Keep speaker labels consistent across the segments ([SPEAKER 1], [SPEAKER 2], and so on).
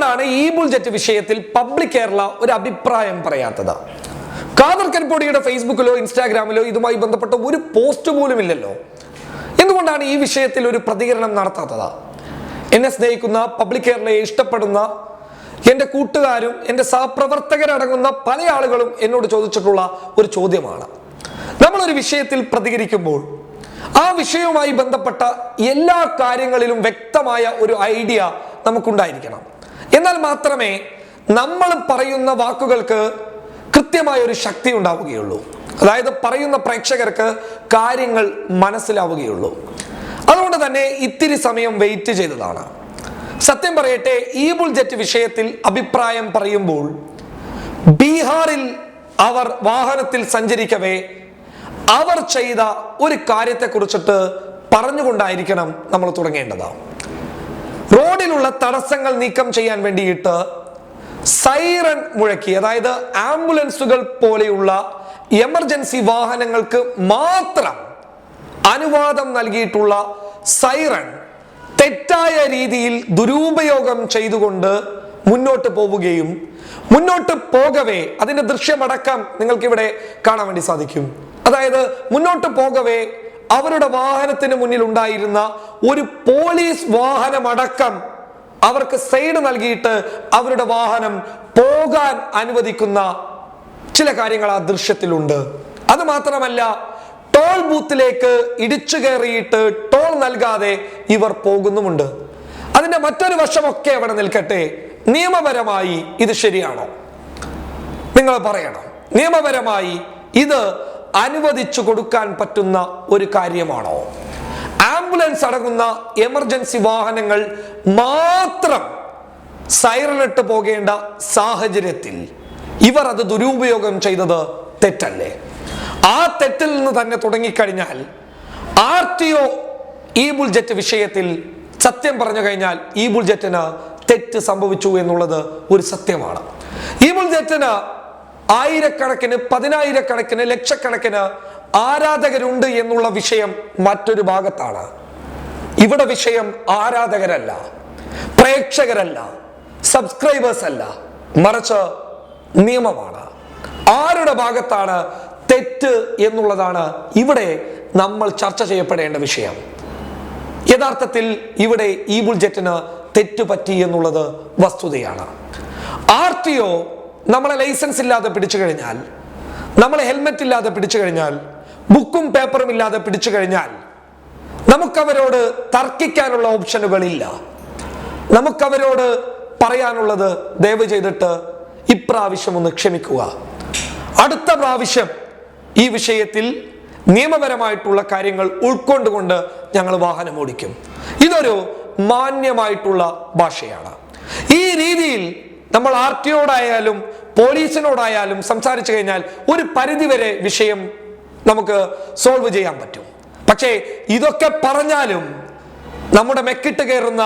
[SPEAKER 1] എന്തുകൊണ്ടാണ് ഈ ബുൾജറ്റ് വിഷയത്തിൽ പബ്ലിക് കേരള ഒരു അഭിപ്രായം പറയാത്തത്. കാതർ കരിപ്പൊടിയുടെ ഫേസ്ബുക്കിലോ ഇൻസ്റ്റാഗ്രാമിലോ ഇതുമായി ബന്ധപ്പെട്ട ഒരു പോസ്റ്റ് പോലും ഇല്ലല്ലോ. എന്തുകൊണ്ടാണ് ഈ വിഷയത്തിൽ ഒരു പ്രതികരണം നടത്താത്തത്? എന്നെ സ്നേഹിക്കുന്ന പബ്ലിക് കേരളയെ ഇഷ്ടപ്പെടുന്ന എന്റെ കൂട്ടുകാരും എന്റെ സഹപ്രവർത്തകരടങ്ങുന്ന പല ആളുകളും എന്നോട് ചോദിച്ചിട്ടുള്ള ഒരു ചോദ്യമാണ്. ഒരു വിഷയത്തിൽ പ്രതികരിക്കുമ്പോൾ ആ വിഷയവുമായി ബന്ധപ്പെട്ട എല്ലാ കാര്യങ്ങളിലും വ്യക്തമായ ഒരു ഐഡിയ നമുക്കുണ്ടായിരിക്കണം. എന്നാൽ മാത്രമേ നമ്മൾ പറയുന്ന വാക്കുകൾക്ക് കൃത്യമായ ഒരു ശക്തി ഉണ്ടാവുകയുള്ളൂ. അതായത് പറയുന്ന പ്രേക്ഷകർക്ക് കാര്യങ്ങൾ മനസ്സിലാവുകയുള്ളൂ. അതുകൊണ്ട് തന്നെ ഇത്തിരി സമയം വെയിറ്റ് ചെയ്തതാണ്. സത്യം പറയട്ടെ ഈ ബുൾജറ്റ് വിഷയത്തിൽ അഭിപ്രായം പറയുമ്പോൾ ബീഹാറിൽ അവർ വാഹനത്തിൽ സഞ്ചരിക്കവേ അവർ ചെയ്ത ഒരു കാര്യത്തെ കുറിച്ചിട്ട് പറഞ്ഞുകൊണ്ടായിരിക്കണം നമ്മൾ തുടങ്ങേണ്ടത്. റോഡിലുള്ള തടസ്സങ്ങൾ നീക്കം ചെയ്യാൻ വേണ്ടിയിട്ട് സൈറൺ മുഴക്കി അതായത് ആംബുലൻസുകൾ പോലെയുള്ള എമർജൻസി വാഹനങ്ങൾക്ക് മാത്രം അനുവാദം നൽകിയിട്ടുള്ള സൈറൺ തെറ്റായ രീതിയിൽ ദുരുപയോഗം ചെയ്തുകൊണ്ട് മുന്നോട്ട് പോവുകയും മുന്നോട്ട് പോകവേ അതിന്റെ ദൃശ്യമടക്കം നിങ്ങൾക്കിവിടെ കാണാൻ വേണ്ടി സാധിക്കും. അതായത് മുന്നോട്ട് പോകവേ അവരുടെ വാഹനത്തിന് മുന്നിൽ ഉണ്ടായിരുന്ന ഒരു പോലീസ് വാഹനമടക്കം അവർക്ക് സൈഡ് നൽകിയിട്ട് അവരുടെ വാഹനം പോകാൻ അനുവദിക്കുന്ന ചില കാര്യങ്ങൾ ആ ദൃശ്യത്തിലുണ്ട്. അത് മാത്രമല്ല ടോൾ ബൂത്തിലേക്ക് ഇടിച്ചു കയറിയിട്ട് ടോൾ നൽകാതെ ഇവർ പോകുന്നുമുണ്ട്. അതിന്റെ മറ്റൊരു വശമൊക്കെ അവിടെ നിൽക്കട്ടെ. നിയമപരമായി ഇത് ശരിയാണോ? നിങ്ങൾ പറയണം. നിയമപരമായി ഇത് അനുവദിച്ചു കൊടുക്കാൻ പറ്റുന്ന ഒരു കാര്യമാണോ? ആംബുലൻസ് അടങ്ങുന്ന എമർജൻസി വാഹനങ്ങൾ മാത്രം സൈറണിട്ട് പോകേണ്ട സാഹചര്യത്തിൽ ഇവർ അത് ദുരുപയോഗം ചെയ്തത് തെറ്റല്ലേ? ആ തെറ്റിൽ നിന്ന് തന്നെ തുടങ്ങിക്കഴിഞ്ഞാൽ ആർ ടി ഒ ഈ ബുൾജറ്റ് വിഷയത്തിൽ സത്യം പറഞ്ഞു കഴിഞ്ഞാൽ ഈ ബുൾജറ്റിന് തെറ്റ് സംഭവിച്ചു എന്നുള്ളത് ഒരു സത്യമാണ്. ഈ ബുൾജെറ്റിന് ആയിരക്കണക്കിന് പതിനായിരക്കണക്കിന് ലക്ഷക്കണക്കിന് ആരാധകരുണ്ട് എന്നുള്ള വിഷയം മറ്റൊരു ഭാഗത്താണ്. ഇവിടെ വിഷയം ആരാധകരല്ല പ്രേക്ഷകരല്ല സബ്സ്ക്രൈബേഴ്സ് അല്ല മറിച്ച് നിയമമാണ്. ആരുടെ ഭാഗത്താണ് തെറ്റ് എന്നുള്ളതാണ് ഇവിടെ നമ്മൾ ചർച്ച ചെയ്യപ്പെടേണ്ട വിഷയം. യഥാർത്ഥത്തിൽ ഇവിടെ ഈ ബുൾജറ്റിന് തെറ്റ് പറ്റി എന്നുള്ളത് വസ്തുതയാണ്. ആർ ടി ഒ നമ്മളെ ലൈസൻസ് ഇല്ലാതെ പിടിച്ചു കഴിഞ്ഞാൽ നമ്മളെ ഹെൽമെറ്റ് ഇല്ലാതെ പിടിച്ചു കഴിഞ്ഞാൽ ബുക്കും പേപ്പറും ഇല്ലാതെ പിടിച്ചു കഴിഞ്ഞാൽ നമുക്കവരോട് തർക്കിക്കാനുള്ള ഓപ്ഷനുകളില്ല. നമുക്കവരോട് പറയാനുള്ളത് ദയവ് ചെയ്തിട്ട് ഇപ്രാവശ്യം ഒന്ന് ക്ഷമിക്കുക. അടുത്ത പ്രാവശ്യം ഈ വിഷയത്തിൽ നിയമപരമായിട്ടുള്ള കാര്യങ്ങൾ ഉൾക്കൊണ്ടുകൊണ്ട് ഞങ്ങൾ വാഹനം ഓടിക്കും. ഇതൊരു മാന്യമായിട്ടുള്ള ഭാഷയാണ്. ഈ രീതിയിൽ നമ്മൾ ആർ ടിയോടായാലും പോലീസിനോടായാലും സംസാരിച്ചു കഴിഞ്ഞാൽ ഒരു പരിധിവരെ വിഷയം നമുക്ക് സോൾവ് ചെയ്യാൻ പറ്റും. പക്ഷേ ഇതൊക്കെ പറഞ്ഞാലും നമ്മുടെ മെക്കിട്ട് കയറുന്ന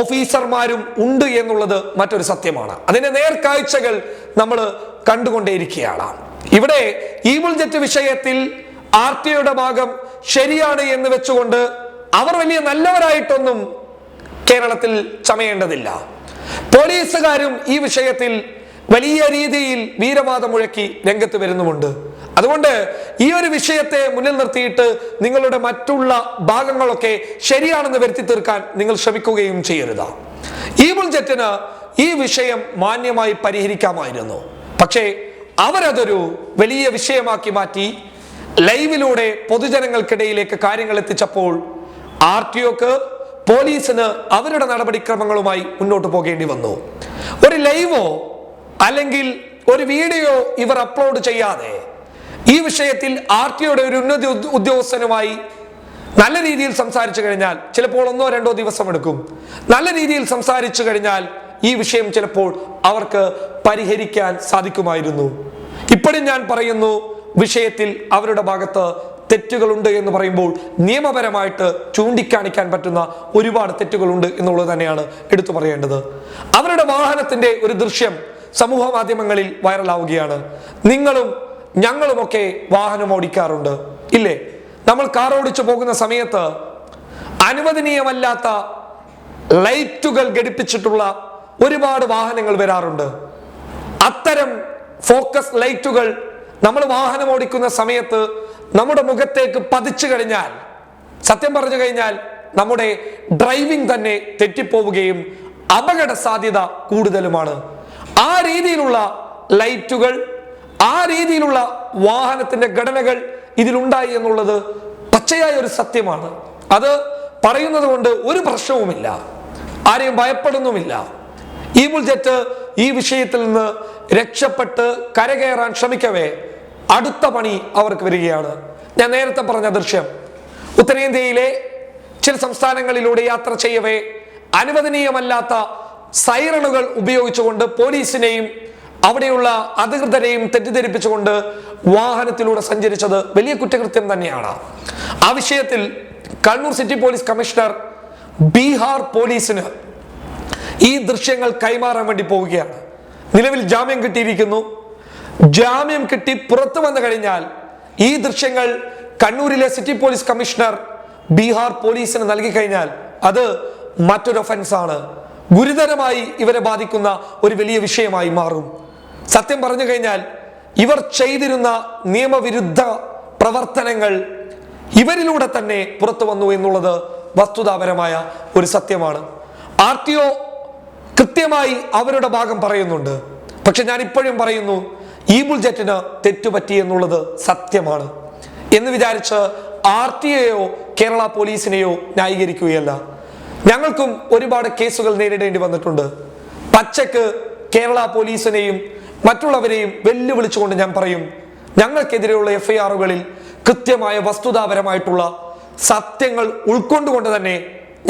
[SPEAKER 1] ഓഫീസർമാരും ഉണ്ട് എന്നുള്ളത് മറ്റൊരു സത്യമാണ്. അതിന്റെ നേർക്കാഴ്ചകൾ നമ്മൾ കണ്ടുകൊണ്ടേയിരിക്കുകയാണ്. ഇവിടെ ഈ ബുൾജെറ്റ് വിഷയത്തിൽ ആർ ടി ഒയുടെ ഭാഗം ശരിയാണ് എന്ന് വെച്ചുകൊണ്ട് അവർ വലിയ നല്ലവരായിട്ടൊന്നും കേരളത്തിൽ ചമയേണ്ടതില്ല. പോലീസുകാരും ഈ വിഷയത്തിൽ വലിയ രീതിയിൽ വീരവാദം മുഴക്കി രംഗത്ത് വരുന്നുമുണ്ട്. അതുകൊണ്ട് ഈ ഒരു വിഷയത്തെ മുന്നിൽ നിർത്തിയിട്ട് നിങ്ങളുടെ മറ്റുള്ള ഭാഗങ്ങളൊക്കെ ശരിയാണെന്ന് വരുത്തി തീർക്കാൻ നിങ്ങൾ ശ്രമിക്കുകയും ചെയ്യരുത്. ഈ ബുൾജറ്റിന് ഈ വിഷയം മാന്യമായി പരിഹരിക്കാമായിരുന്നു. പക്ഷേ അവരതൊരു വലിയ വിഷയമാക്കി മാറ്റി ലൈവിലൂടെ പൊതുജനങ്ങൾക്കിടയിലേക്ക് കാര്യങ്ങൾ എത്തിച്ചപ്പോൾ ആർ ടി ഒക്ക് പോലീസിന് അവരുടെ നടപടിക്രമങ്ങളുമായി മുന്നോട്ട് പോകേണ്ടി വന്നു. ഒരു ലൈവോ അല്ലെങ്കിൽ ഒരു വീഡിയോ ഇവർ അപ്ലോഡ് ചെയ്യാതെ ഈ വിഷയത്തിൽ ആർ ടിയുടെ ഒരു ഉന്നത ഉദ്യോഗസ്ഥനുമായി നല്ല രീതിയിൽ സംസാരിച്ചു കഴിഞ്ഞാൽ ചിലപ്പോൾ ഒന്നോ രണ്ടോ ദിവസം എടുക്കും. നല്ല രീതിയിൽ സംസാരിച്ചു കഴിഞ്ഞാൽ ഈ വിഷയം ചിലപ്പോൾ അവർക്ക് പരിഹരിക്കാൻ സാധിക്കുമായിരുന്നു. ഇപ്പോഴും ഞാൻ പറയുന്നു വിഷയത്തിൽ അവരുടെ ഭാഗത്ത് തെറ്റുകളുണ്ട് എന്ന് പറയുമ്പോൾ നിയമപരമായിട്ട് ചൂണ്ടിക്കാണിക്കാൻ പറ്റുന്ന ഒരുപാട് തെറ്റുകളുണ്ട് എന്നുള്ളത് തന്നെയാണ് എടുത്തു പറയേണ്ടത്. അവരുടെ വാഹനത്തിന്റെ ഒരു ദൃശ്യം സമൂഹ മാധ്യമങ്ങളിൽ വൈറലാവുകയാണ്. നിങ്ങളും ഞങ്ങളുമൊക്കെ വാഹനം ഓടിക്കാറുണ്ട്. ഇല്ലേ? നമ്മൾ കാർ ഓടിച്ചു പോകുന്ന സമയത്ത് അനുവദനീയമല്ലാത്ത ലൈറ്റുകൾ ഘടിപ്പിച്ചിട്ടുള്ള ഒരുപാട് വാഹനങ്ങൾ വരാറുണ്ട്. അത്തരം ഫോക്കസ് ലൈറ്റുകൾ നമ്മൾ വാഹനം ഓടിക്കുന്ന സമയത്ത് നമ്മുടെ മുഖത്തേക്ക് പതിച്ചു കഴിഞ്ഞാൽ സത്യം പറഞ്ഞു കഴിഞ്ഞാൽ നമ്മുടെ ഡ്രൈവിംഗ് തന്നെ തെറ്റിപ്പോവുകയും അപകട സാധ്യത കൂടുതലുമാണ്. ആ രീതിയിലുള്ള ലൈറ്റുകൾ ആ രീതിയിലുള്ള വാഹനത്തിന്റെ ഘടനകൾ ഇതിലുണ്ടായി എന്നുള്ളത് പച്ചയായ ഒരു സത്യമാണ്. അത് പറയുന്നത് കൊണ്ട് ഒരു പ്രശ്നവുമില്ല. ആരെയും ഭയപ്പെടുന്നുമില്ല. ഈ ബുൾജെറ്റ് ഈ വിഷയത്തിൽ നിന്ന് രക്ഷപ്പെട്ട് കരകയറാൻ ശ്രമിക്കവേ അടുത്ത പണി അവർക്ക് വരികയാണ്. ഞാൻ നേരത്തെ പറഞ്ഞ ദൃശ്യം. ഉത്തരേന്ത്യയിലെ ചില സംസ്ഥാനങ്ങളിലൂടെ യാത്ര ചെയ്യവേ അനുവദനീയമല്ലാത്ത സൈറണുകൾ ഉപയോഗിച്ചുകൊണ്ട് പോലീസിനെയും അവിടെയുള്ള അധികൃതരെയും തെറ്റിദ്ധരിപ്പിച്ചുകൊണ്ട് വാഹനത്തിലൂടെ സഞ്ചരിച്ചത് വലിയ കുറ്റകൃത്യം തന്നെയാണ്. ആ വിഷയത്തിൽ Kannur city police commissioner Bihar പോലീസിന് ഈ ദൃശ്യങ്ങൾ കൈമാറാൻ വേണ്ടി പോവുകയാണ്. നിലവിൽ ജാമ്യം കിട്ടിയിരിക്കുന്നു. ജാമ്യം കിട്ടി പുറത്തു വന്നു കഴിഞ്ഞാൽ ഈ ദൃശ്യങ്ങൾ കണ്ണൂരിലെ സിറ്റി പോലീസ് കമ്മീഷണർ ബീഹാർ പോലീസിന് നൽകി കഴിഞ്ഞാൽ അത് മറ്റൊരു ഒഫൻസ് ആണ്. ഗുരുതരമായി ഇവരെ ബാധിക്കുന്ന ഒരു വലിയ വിഷയമായി മാറും. സത്യം പറഞ്ഞു കഴിഞ്ഞാൽ ഇവർ ചെയ്തിരുന്ന നിയമവിരുദ്ധ പ്രവർത്തനങ്ങൾ ഇവരിലൂടെ തന്നെ പുറത്തു വന്നു എന്നുള്ളത് വസ്തുതാപരമായ ഒരു സത്യമാണ്. ആർ ടി ഒ കൃത്യമായി അവരുടെ ഭാഗം പറയുന്നുണ്ട്. പക്ഷെ ഞാൻ ഇപ്പോഴും പറയുന്നു ഈ ബുൾജറ്റിന് തെറ്റുപറ്റി എന്നുള്ളത് സത്യമാണ് എന്ന് വിചാരിച്ച് ആർ ടി എയോ കേരള പോലീസിനെയോ ന്യായീകരിക്കുകയല്ല. ഞങ്ങൾക്കും ഒരുപാട് കേസുകൾ നേരിടേണ്ടി വന്നിട്ടുണ്ട്. പച്ചക്ക് കേരള പോലീസിനെയും മറ്റുള്ളവരെയും വെല്ലുവിളിച്ചുകൊണ്ട് ഞാൻ പറയും ഞങ്ങൾക്കെതിരെയുള്ള എഫ്ഐആറുകളിൽ കൃത്യമായ വസ്തുതാപരമായിട്ടുള്ള സത്യങ്ങൾ ഉൾക്കൊണ്ടുകൊണ്ട് തന്നെ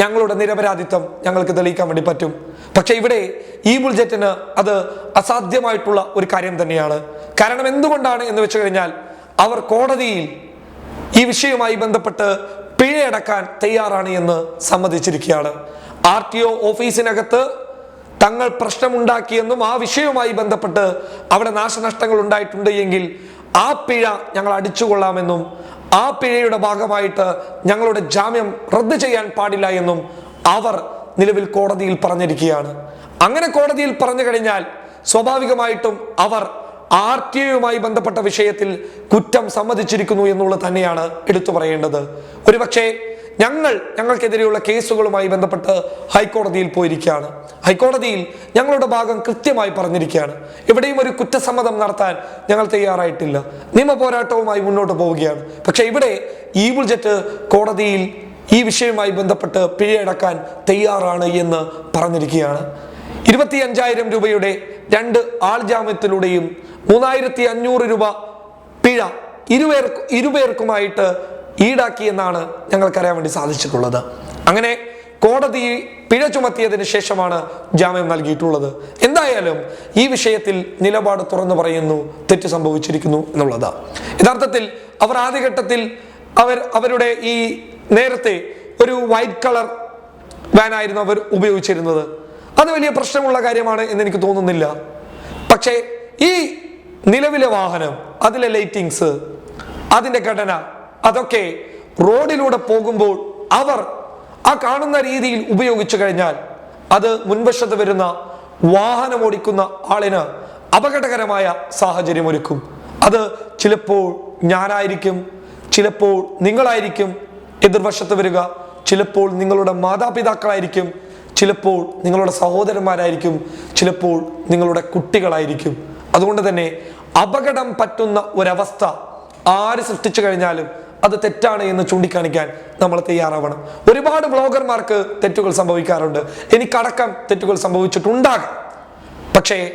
[SPEAKER 1] ഞങ്ങളുടെ നിരപരാധിത്വം ഞങ്ങൾക്ക് തെളിയിക്കാൻ വേണ്ടി പറ്റും. പക്ഷേ ഇവിടെ ഈ ബുൾജറ്റിന് അത് അസാധ്യമായിട്ടുള്ള ഒരു കാര്യം തന്നെയാണ്. കാരണം എന്തുകൊണ്ടാണ് എന്ന് വെച്ച് കഴിഞ്ഞാൽ അവർ കോടതിയിൽ ഈ വിഷയവുമായി ബന്ധപ്പെട്ട് പിഴയടക്കാൻ തയ്യാറാണ് എന്ന് സമ്മതിച്ചിരിക്കുകയാണ്. ആർ ടി ഒ ഓഫീസിനകത്ത് തങ്ങൾ പ്രശ്നമുണ്ടാക്കിയെന്നും ആ വിഷയവുമായി ബന്ധപ്പെട്ട് അവിടെ നാശനഷ്ടങ്ങൾ ഉണ്ടായിട്ടുണ്ട് എങ്കിൽ ആ പിഴ ഞങ്ങൾ അടിച്ചുകൊള്ളാമെന്നും ആ പിഴയുടെ ഭാഗമായിട്ട് ഞങ്ങളുടെ ജാമ്യം റദ്ദ് ചെയ്യാൻ പാടില്ല എന്നും അവർ നിലവിൽ കോടതിയിൽ പറഞ്ഞിരിക്കുകയാണ്. അങ്ങനെ കോടതിയിൽ പറഞ്ഞു കഴിഞ്ഞാൽ സ്വാഭാവികമായിട്ടും അവർ ആർ ടി ഐയുമായി ബന്ധപ്പെട്ട വിഷയത്തിൽ കുറ്റം സമ്മതിച്ചിരിക്കുന്നു എന്നുള്ളത് തന്നെയാണ് എടുത്തു പറയേണ്ടത്. ഒരുപക്ഷെ ഞങ്ങൾ ഞങ്ങൾക്കെതിരെയുള്ള കേസുകളുമായി ബന്ധപ്പെട്ട് ഹൈക്കോടതിയിൽ പോയിരിക്കുകയാണ്. ഹൈക്കോടതിയിൽ ഞങ്ങളുടെ ഭാഗം കൃത്യമായി പറഞ്ഞിരിക്കുകയാണ്. എവിടെയും ഒരു കുറ്റസമ്മതം നടത്താൻ ഞങ്ങൾ തയ്യാറായിട്ടില്ല. നിയമ പോരാട്ടവുമായി മുന്നോട്ട് പോവുകയാണ്. പക്ഷേ ഇവിടെ ഈ ബുൾജറ്റ് കോടതിയിൽ ഈ വിഷയവുമായി ബന്ധപ്പെട്ട് പിഴയടക്കാൻ തയ്യാറാണ് എന്ന് പറഞ്ഞിരിക്കുകയാണ്. ഇരുപത്തി അഞ്ചായിരം രൂപയുടെ രണ്ട് ആൾ ജാമ്യത്തിലൂടെയും മൂന്നായിരത്തി അഞ്ഞൂറ് രൂപ പിഴ ഇരുപേർ ഇരുപേർക്കുമായിട്ട് ഈടാക്കിയെന്നാണ് ഞങ്ങൾക്കറിയാൻ വേണ്ടി സാധിച്ചിട്ടുള്ളത്. അങ്ങനെ കോടതി പിഴ ചുമത്തിയതിന് ശേഷമാണ് ജാമ്യം നൽകിയിട്ടുള്ളത്. എന്തായാലും ഈ വിഷയത്തിൽ നിലപാട് തുറന്നു പറയുന്നു തെറ്റ് സംഭവിച്ചിരിക്കുന്നു എന്നുള്ളത്. യഥാർത്ഥത്തിൽ അവർ ആദ്യഘട്ടത്തിൽ അവർ അവരുടെ ഈ നേരത്തെ ഒരു വൈറ്റ് കളർ വാനായിരുന്നു അവർ ഉപയോഗിച്ചിരുന്നത്. അത് വലിയ പ്രശ്നമുള്ള കാര്യമാണ് എന്ന് എനിക്ക് തോന്നുന്നില്ല. പക്ഷേ ഈ നിലവിലെ വാഹനം അതിലെ ലൈറ്റിങ്സ് അതിന്റെ ഘടന അതൊക്കെ റോഡിലൂടെ പോകുമ്പോൾ അവർ ആ കാണുന്ന രീതിയിൽ ഉപയോഗിച്ചു കഴിഞ്ഞാൽ അത് മുൻവശത്ത് വരുന്ന വാഹനം ഓടിക്കുന്ന ആളിന് അപകടകരമായ സാഹചര്യം ഒരുക്കും അത് ചിലപ്പോൾ ഞാനായിരിക്കും ചിലപ്പോൾ നിങ്ങളായിരിക്കും എതിർവശത്ത് വരിക ചിലപ്പോൾ നിങ്ങളുടെ മാതാപിതാക്കളായിരിക്കും ചിലപ്പോൾ നിങ്ങളുടെ സഹോദരന്മാരായിരിക്കും ചിലപ്പോൾ നിങ്ങളുടെ കുട്ടികളായിരിക്കും. അതുകൊണ്ട് തന്നെ അപകടം പറ്റുന്ന ഒരവസ്ഥ ആര് സൃഷ്ടിച്ചു കഴിഞ്ഞാലും അത് തെറ്റാണ് എന്ന് ചൂണ്ടിക്കാണിക്കാൻ നമ്മൾ തയ്യാറാവണം. ഒരുപാട് ബ്ലോഗർമാർക്ക് തെറ്റുകൾ സംഭവിക്കാറുണ്ട്. എനിക്കടക്കം തെറ്റുകൾ സംഭവിച്ചിട്ടുണ്ടാകാം. പക്ഷേ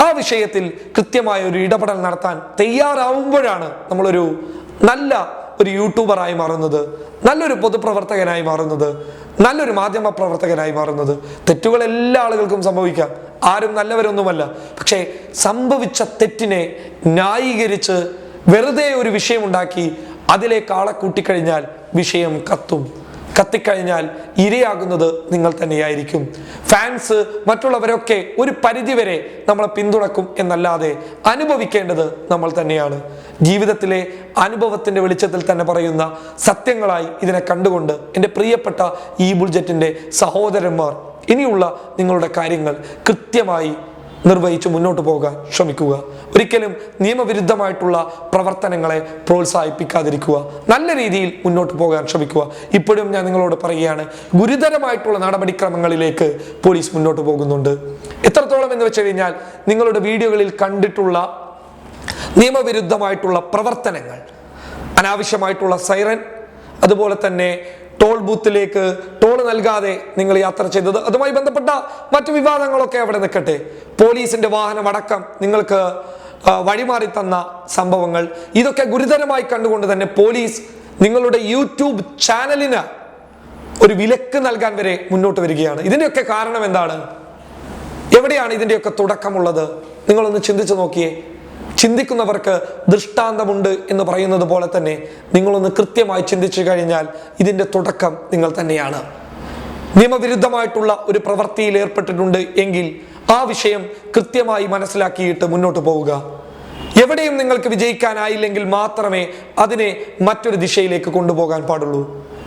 [SPEAKER 1] ആ വിഷയത്തിൽ കൃത്യമായ ഒരു ഇടപെടൽ നടത്താൻ തയ്യാറാവുമ്പോഴാണ് നമ്മളൊരു നല്ല ഒരു യൂട്യൂബറായി മാറുന്നത് നല്ലൊരു പൊതുപ്രവർത്തകനായി മാറുന്നത് നല്ലൊരു മാധ്യമ പ്രവർത്തകനായി മാറുന്നത്. തെറ്റുകൾ എല്ലാ ആളുകൾക്കും സംഭവിക്കാം. ആരും നല്ലവരൊന്നുമല്ല. പക്ഷേ സംഭവിച്ച തെറ്റിനെ ന്യായീകരിച്ച് വെറുതെ ഒരു വിഷയമുണ്ടാക്കി അതിലേക്ക് ആളെ കൂട്ടിക്കഴിഞ്ഞാൽ വിഷയം കത്തും. കത്തിക്കഴിഞ്ഞാൽ ഇരയാകുന്നത് നിങ്ങൾ തന്നെയായിരിക്കും. ഫാൻസ് മറ്റുള്ളവരൊക്കെ ഒരു പരിധിവരെ നമ്മളെ പിന്തുണക്കും എന്നല്ലാതെ അനുഭവിക്കേണ്ടത് നമ്മൾ തന്നെയാണ്. ജീവിതത്തിലെ അനുഭവത്തിന്റെ വെളിച്ചത്തിൽ തന്നെ പറയുന്ന സത്യങ്ങളായി ഇതിനെ കണ്ടുകൊണ്ട് എന്റെ പ്രിയപ്പെട്ട ഈ ബുൾജറ്റിന്റെ സഹോദരന്മാർ ഇനിയുള്ള നിങ്ങളുടെ കാര്യങ്ങൾ കൃത്യമായി നിർവഹിച്ച് മുന്നോട്ട് പോകാൻ ശ്രമിക്കുക. ഒരിക്കലും നിയമവിരുദ്ധമായിട്ടുള്ള പ്രവർത്തനങ്ങളെ പ്രോത്സാഹിപ്പിക്കാതിരിക്കുക. നല്ല രീതിയിൽ മുന്നോട്ട് പോകാൻ ശ്രമിക്കുക. ഇപ്പോഴും ഞാൻ നിങ്ങളോട് പറയുകയാണ് ഗുരുതരമായിട്ടുള്ള നടപടിക്രമങ്ങളിലേക്ക് പോലീസ് മുന്നോട്ട് പോകുന്നുണ്ട്. എത്രത്തോളം എന്ന് വെച്ച് കഴിഞ്ഞാൽ നിങ്ങളുടെ വീഡിയോകളിൽ കണ്ടിട്ടുള്ള നിയമവിരുദ്ധമായിട്ടുള്ള പ്രവർത്തനങ്ങൾ അനാവശ്യമായിട്ടുള്ള സൈറൻ അതുപോലെ തന്നെ ടോൾ ബൂത്തിലേക്ക് ടോൾ നൽകാതെ നിങ്ങൾ യാത്ര ചെയ്തത്. അതുമായി ബന്ധപ്പെട്ട മറ്റു വിവാദങ്ങളൊക്കെ അവിടെ നിൽക്കട്ടെ. പോലീസിന്റെ വാഹനം അടക്കം നിങ്ങൾക്ക് വഴിമാറി തന്ന സംഭവങ്ങൾ. ഇതൊക്കെ ഗുരുതരമായി കണ്ടുകൊണ്ട് തന്നെ പോലീസ് നിങ്ങളുടെ യൂട്യൂബ് ചാനലിന് ഒരു വിലക്ക് നൽകാൻ വരെ മുന്നോട്ട് വരികയാണ്. ഇതിന്റെയൊക്കെ കാരണം എന്താണ്? എവിടെയാണ് ഇതിന്റെയൊക്കെ തുടക്കമുള്ളത്? നിങ്ങളൊന്ന് ചിന്തിച്ചു നോക്കിയേ. ചിന്തിക്കുന്നവർക്ക് ദൃഷ്ടാന്തമുണ്ട് എന്ന് പറയുന്നത് പോലെ തന്നെ നിങ്ങളൊന്ന് കൃത്യമായി ചിന്തിച്ചു കഴിഞ്ഞാൽ ഇതിന്റെ തുടക്കം നിങ്ങൾ തന്നെയാണ്. നിയമവിരുദ്ധമായിട്ടുള്ള ഒരു പ്രവൃത്തിയിൽ ഏർപ്പെട്ടിട്ടുണ്ട് എങ്കിൽ ആ വിഷയം കൃത്യമായി മനസ്സിലാക്കിയിട്ട് മുന്നോട്ട് പോവുക. എവിടെയും നിങ്ങൾക്ക് വിജയിക്കാനായില്ലെങ്കിൽ മാത്രമേ അതിനെ മറ്റൊരു ദിശയിലേക്ക് കൊണ്ടുപോകാൻ പാടുള്ളൂ.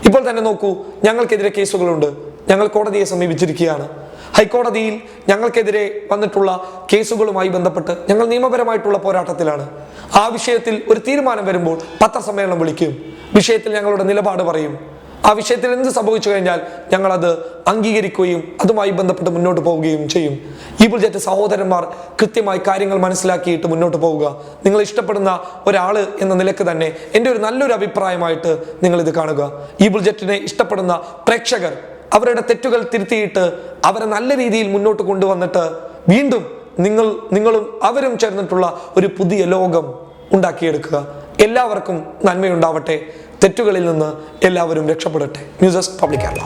[SPEAKER 1] ഇപ്പോൾ തന്നെ നോക്കൂ ഞങ്ങൾക്കെതിരെ കേസുകളുണ്ട്. ഞങ്ങൾ കോടതിയെ സമീപിച്ചിരിക്കുകയാണ്. ഹൈക്കോടതിയിൽ ഞങ്ങൾക്കെതിരെ വന്നിട്ടുള്ള കേസുകളുമായി ബന്ധപ്പെട്ട് ഞങ്ങൾ നിയമപരമായിട്ടുള്ള പോരാട്ടത്തിലാണ്. ആ വിഷയത്തിൽ ഒരു തീരുമാനം വരുമ്പോൾ പത്രസമ്മേളനം വിളിക്കും. വിഷയത്തിൽ ഞങ്ങളുടെ നിലപാട് പറയും. ആ വിഷയത്തിൽ എന്ത് സംഭവിച്ചു കഴിഞ്ഞാൽ ഞങ്ങൾ അത് അംഗീകരിക്കുകയും അതുമായി ബന്ധപ്പെട്ട് മുന്നോട്ട് പോവുകയും ചെയ്യും. ഈ ബുൾജറ്റ് സഹോദരന്മാർ കൃത്യമായി കാര്യങ്ങൾ മനസ്സിലാക്കിയിട്ട് മുന്നോട്ട് പോവുക. നിങ്ങൾ ഇഷ്ടപ്പെടുന്ന ഒരാൾ എന്ന നിലയ്ക്ക് തന്നെ എന്റെ ഒരു നല്ലൊരു അഭിപ്രായമായിട്ട് നിങ്ങൾ ഇത് കാണുക. ഈ ബുൾജറ്റിനെ ഇഷ്ടപ്പെടുന്ന പ്രേക്ഷകർ അവരുടെ തെറ്റുകൾ തിരുത്തിയിട്ട് അവരെ നല്ല രീതിയിൽ മുന്നോട്ട് കൊണ്ടുവന്നിട്ട് വീണ്ടും നിങ്ങൾ നിങ്ങളും അവരും ചേർന്നിട്ടുള്ള ഒരു പുതിയ ലോകം ഉണ്ടാക്കിയെടുക്കുക. എല്ലാവർക്കും നന്മയുണ്ടാവട്ടെ. തെറ്റുകളിൽ നിന്ന് എല്ലാവരും രക്ഷപ്പെടട്ടെ. News desk public Kerala